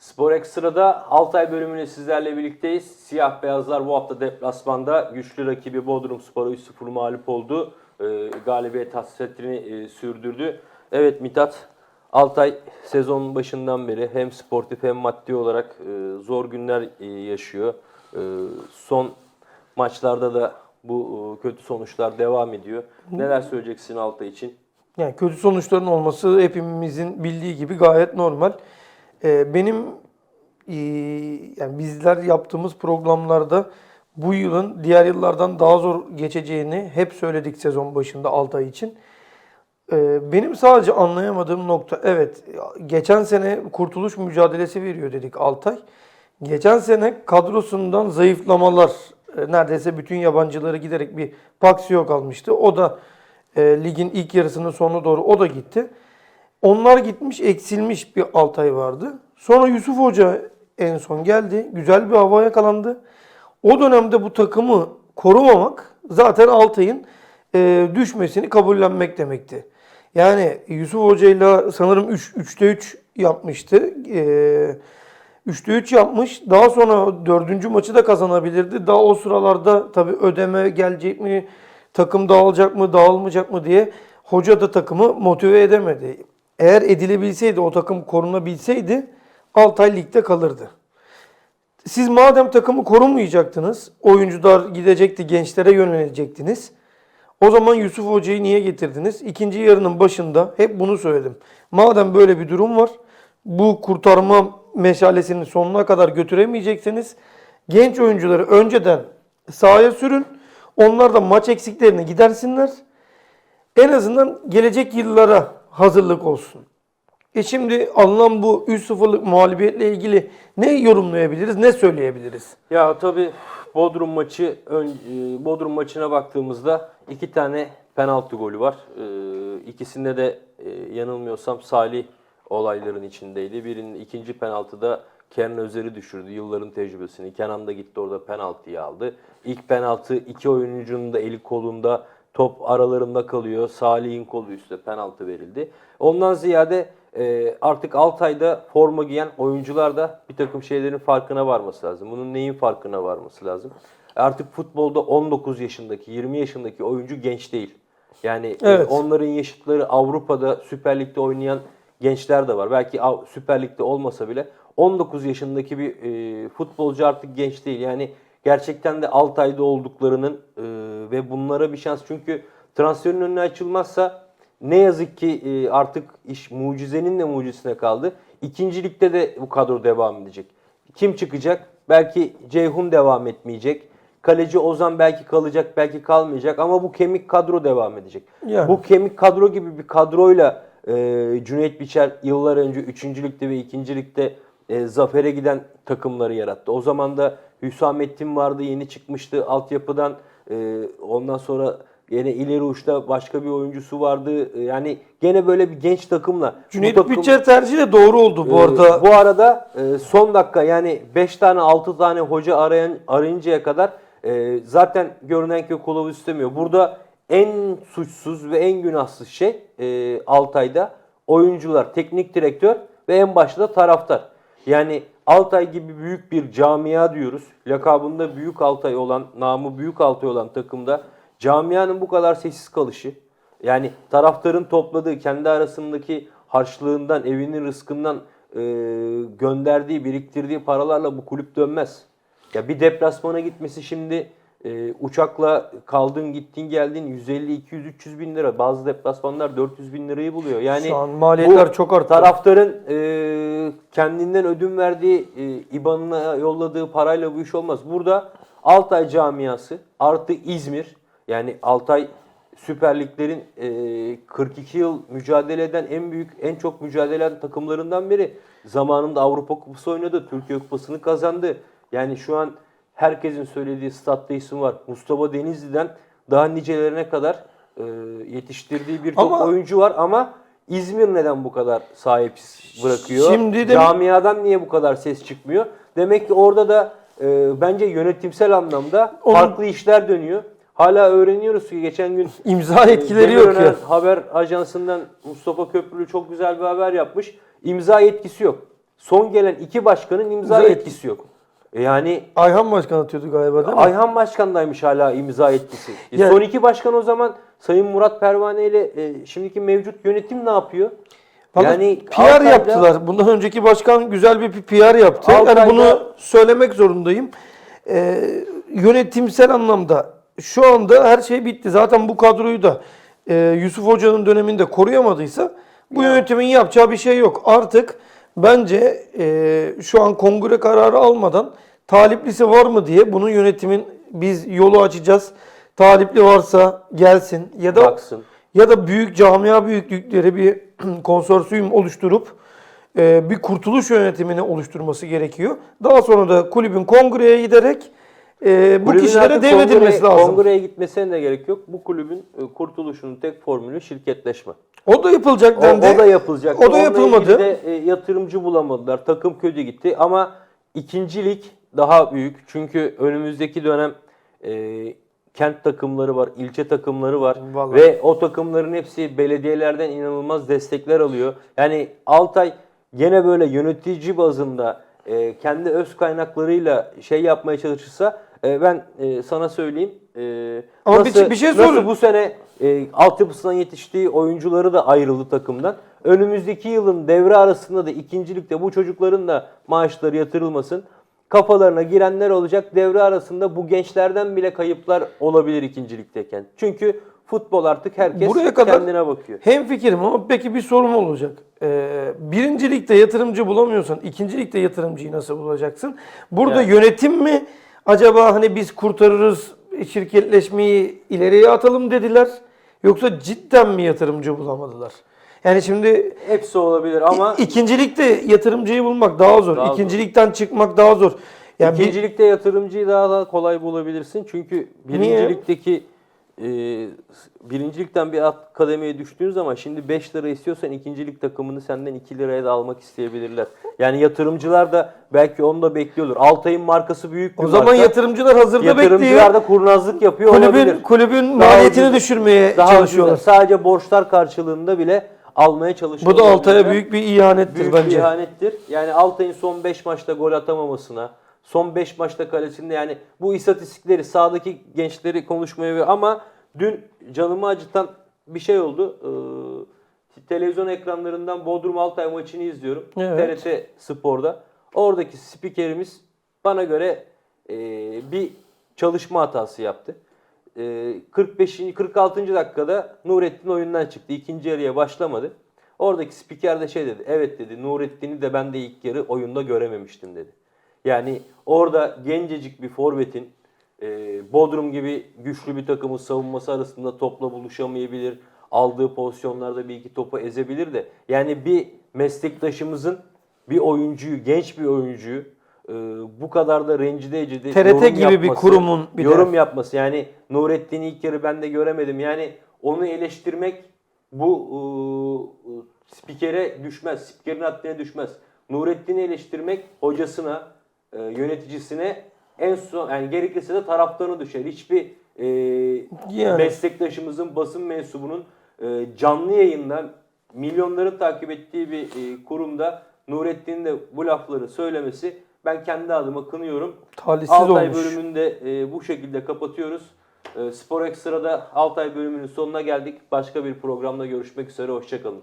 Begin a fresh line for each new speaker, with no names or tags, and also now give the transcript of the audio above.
Spor Ekstra'da Altay bölümüyle sizlerle birlikteyiz. Siyah beyazlar bu hafta deplasmanda güçlü rakibi Bodrum Spor'a 3-0 mağlup oldu. Ee, galibiyet hasretini e, sürdürdü. Evet Mithat, Altay sezonun başından beri hem sportif hem maddi olarak e, zor günler e, yaşıyor. E, son maçlarda da bu e, kötü sonuçlar devam ediyor. Neler söyleyeceksin Altay için?
Yani kötü sonuçların olması hepimizin bildiği gibi gayet normal. Ee, benim ee, yani bizler yaptığımız programlarda bu yılın diğer yıllardan daha zor geçeceğini hep söyledik sezon başında Altay için. Ee, benim sadece anlayamadığım nokta evet geçen sene kurtuluş mücadelesi veriyor dedik Altay. Geçen sene kadrosundan zayıflamalar e, neredeyse bütün yabancıları giderek bir Paxio kalmıştı. O da e, ligin ilk yarısının sonuna doğru o da gitti. Onlar gitmiş eksilmiş bir Altay vardı. Sonra Yusuf Hoca en son geldi. Güzel bir hava yakalandı. O dönemde bu takımı korumamak zaten Altay'ın e, düşmesini kabullenmek demekti. Yani Yusuf Hoca'yla sanırım 3 3'te 3 yapmıştı. E, 3'te 3 yapmış. Daha sonra dördüncü maçı da kazanabilirdi. Daha o sıralarda tabii ödeme gelecek mi, takım dağılacak mı, dağılmayacak mı diye hoca da takımı motive edemedi. Eğer edilebilseydi, o takım korunabilseydi Altay ligde kalırdı. Siz madem takımı korumayacaktınız, oyuncular gidecekti, gençlere yönelecektiniz. O zaman Yusuf Hoca'yı niye getirdiniz? İkinci yarının başında hep bunu söyledim. Madem böyle bir durum var, bu kurtarma meşalesini sonuna kadar götüremeyeceksiniz. Genç oyuncuları önceden sahaya sürün. Onlar da maç eksiklerini gidersinler. En azından gelecek yıllara hazırlık olsun. E şimdi alınan bu 3-0'lık mağlubiyetle ilgili ne yorumlayabiliriz, ne söyleyebiliriz?
Ya tabii Bodrum maçı e, Bodrum maçına baktığımızda iki tane penaltı golü var. E, İkisinde de e, yanılmıyorsam Salih olayların içindeydi. Birinin ikinci penaltıda Kenan Özer'i düşürdü. Yılların tecrübesini. Kenan da gitti orada penaltıyı aldı. İlk penaltı iki oyuncunun da eli kolunda top aralarında kalıyor. Salih'in kolu üstte penaltı verildi. Ondan ziyade e, artık Altay'da forma giyen oyuncular da bir takım şeylerin farkına varması lazım. Bunun neyin farkına varması lazım? Artık futbolda 19 yaşındaki, 20 yaşındaki oyuncu genç değil. Yani e,
Evet.
onların yaşıtları Avrupa'da Süper Lig'de oynayan gençler de var. Belki Süper Lig'de olmasa bile 19 yaşındaki bir e, futbolcu artık genç değil. Yani gerçekten de Altay'da olduklarının e, ve bunlara bir şans. Çünkü transferin önüne açılmazsa ne yazık ki e, artık iş mucizenin de mucizesine kaldı. İkinci ligde de bu kadro devam edecek. Kim çıkacak? Belki Ceyhun devam etmeyecek. Kaleci Ozan belki kalacak, belki kalmayacak ama bu kemik kadro devam edecek.
Yani.
Bu kemik kadro gibi bir kadroyla e, Cüneyt Biçer yıllar önce 3. ligde ve 2. ligde e, zafere giden takımları yarattı. O zaman da Hüsamettin vardı, yeni çıkmıştı altyapıdan. E, ondan sonra yine ileri uçta başka bir oyuncusu vardı. E, yani gene böyle bir genç takımla.
Cüneyt
takım-
Bütçer tercihi de doğru oldu bu
ee,
arada.
Bu arada e, son dakika yani 5 tane 6 tane hoca arayan arayıncaya kadar e, zaten görünen ki kılavuz istemiyor. Burada en suçsuz ve en günahsız şey e, Altay'da oyuncular, teknik direktör ve en başta da taraftar. Yani Altay gibi büyük bir camia diyoruz. Lakabında Büyük Altay olan, namı Büyük Altay olan takımda camianın bu kadar sessiz kalışı, yani taraftarın topladığı kendi arasındaki harçlığından, evinin rızkından e, gönderdiği, biriktirdiği paralarla bu kulüp dönmez. Ya bir deplasmana gitmesi şimdi e, uçakla kaldın, gittin, geldin 150, 200, 300 bin lira. Bazı deplasmanlar 400 bin lirayı buluyor. Yani
Şu an maliyetler çok arttı.
Taraftarın e, kendinden ödün verdiği, e, IBAN'ına yolladığı parayla bu iş olmaz. Burada Altay camiası artı İzmir yani Altay Süper Liglerin e, 42 yıl mücadele eden en büyük, en çok mücadele eden takımlarından biri. Zamanında Avrupa Kupası oynadı, Türkiye Kupası'nı kazandı. Yani şu an herkesin söylediği statta isim var. Mustafa Denizli'den daha nicelerine kadar e, yetiştirdiği birçok
Ama-
oyuncu var ama İzmir neden bu kadar sahipsiz bırakıyor?
Şimdi de-
Camiadan niye bu kadar ses çıkmıyor? Demek ki orada da e, bence yönetimsel anlamda
Onun-
farklı işler dönüyor. Hala öğreniyoruz ki geçen gün
İmza
e,
etkileri yok ya.
Haber Ajansı'ndan Mustafa Köprülü çok güzel bir haber yapmış. İmza yetkisi yok. son gelen iki başkanın imza
İmza
etkisi yok. E yani
Ayhan Başkan atıyordu galiba değil mi?
Ayhan Başkan'daymış hala imza etkisi. E
Ya-
son iki başkan o zaman Sayın Murat Pervane ile e, şimdiki mevcut yönetim ne yapıyor?
Vallahi PR
Altay'da-
yaptılar. Bundan önceki başkan güzel bir PR yaptı.
Altay'da-
Yani bunu söylemek zorundayım. Ee, yönetimsel anlamda şu anda her şey bitti. Zaten bu kadroyu da e, Yusuf Hoca'nın döneminde koruyamadıysa bu yönetimin yapacağı bir şey yok. Artık bence e, şu an kongre kararı almadan taliplisi var mı diye bunun yönetimin biz yolu açacağız. Talipli varsa gelsin ya da
Baksın.
ya da büyük camia büyüklükleri bir konsorsiyum oluşturup e, bir kurtuluş yönetimini oluşturması gerekiyor. Daha sonra da kulübün kongreye giderek e, bu
Kulübün
kişilere devredilmesi lazım.
Kongreye gitmesine de gerek yok. Bu kulübün e, kurtuluşunun tek formülü şirketleşme.
O da yapılacak
O,
dendi.
o da yapılacak.
O da yapılmadı.
de, e, yatırımcı bulamadılar. Takım kötü gitti ama ikinci lig daha büyük. Çünkü önümüzdeki dönem e, kent takımları var, ilçe takımları var
Vallahi.
ve o takımların hepsi belediyelerden inanılmaz destekler alıyor. Yani Altay gene böyle yönetici bazında e, kendi öz kaynaklarıyla şey yapmaya çalışırsa e, ben e, sana söyleyeyim. e,
Ama bir- bir şey
nasıl
sorayım.
bu sene e, altyapısından yetiştiği oyuncuları da ayrıldı takımdan. Önümüzdeki yılın devre arasında da ikincilikte bu çocukların da maaşları yatırılmasın. Kafalarına girenler olacak. Devre arasında bu gençlerden bile kayıplar olabilir ikincilikteyken. Çünkü futbol artık herkes
Buraya kadar
kendine bakıyor.
Hem fikrim ama peki bir sorum olacak. Ee, birinci ligde yatırımcı bulamıyorsan ikinci ligde yatırımcıyı nasıl bulacaksın? Burada
Evet.
yönetim mi acaba hani biz kurtarırız şirketleşmeyi ileriye atalım dediler? Yoksa cidden mi yatırımcı bulamadılar? Yani şimdi
Hepsi olabilir ama
ikincilikte yatırımcıyı bulmak daha zor.
Daha zor.
İkincilikten çıkmak daha zor. Yani bir-
İkincilikte yatırımcıyı daha da kolay bulabilirsin. Çünkü
Niye?
E, birincilikten bir at kademeye düştüğün zaman şimdi 5 lira istiyorsan ikincilik takımını senden 2 liraya da almak isteyebilirler. Yani yatırımcılar da belki onu da bekliyordur. Altay'ın markası büyük bir
o zaman
marka.
yatırımcılar hazırda
Yatırımcılar
bekliyor.
da kurnazlık yapıyor
Kulübün
olabilir.
kulübün
Daha
maliyetini
ucuz-
düşürmeye
Daha
çalışıyorlar.
ucuz- sadece borçlar karşılığında bile almaya çalışıyor.
Bu da Altay'a büyük bir ihanettir
büyük
bence.
bir ihanettir. Yani Altay'ın son 5 maçta gol atamamasına, son 5 maçta kalesinde yani bu istatistikleri sahadaki gençleri konuşmaya ve ama dün canımı acıtan bir şey oldu. Ee, televizyon ekranlarından Bodrum Altay maçını izliyorum.
Evet.
TRT Spor'da. Oradaki spikerimiz bana göre e, bir çalışma hatası yaptı. E, 45. 46. dakikada Nurettin oyundan çıktı. İkinci yarıya başlamadı. Oradaki spiker de şey dedi. Evet dedi Nurettin'i de ben de ilk yarı oyunda görememiştim dedi. Yani orada gencecik bir forvetin e, Bodrum gibi güçlü bir takımın savunması arasında topla buluşamayabilir. Aldığı pozisyonlarda bir iki topu ezebilir de. Yani bir meslektaşımızın bir oyuncuyu, genç bir oyuncuyu e, bu kadar da rencide edici
TRT
yorum
gibi bir
yapması,
kurumun bir de-
yorum yapması. Yani Nurettin'i ilk yarı ben de göremedim. Yani onu eleştirmek bu e, spikere düşmez. Spikerin haddine düşmez. Nurettin'i eleştirmek hocasına, e, yöneticisine en son yani gerekirse de taraftarına düşer. Hiçbir e,
Yani.
meslektaşımızın, basın mensubunun e, canlı yayında milyonların takip ettiği bir e, kurumda Nurettin'in de bu lafları söylemesi ben kendi adıma kınıyorum.
Talihsiz
Altay
olmuş.
bölümünde e, bu şekilde kapatıyoruz. E, Spor Ekstra'da Altay bölümünün sonuna geldik. Başka bir programda görüşmek üzere. Hoşçakalın.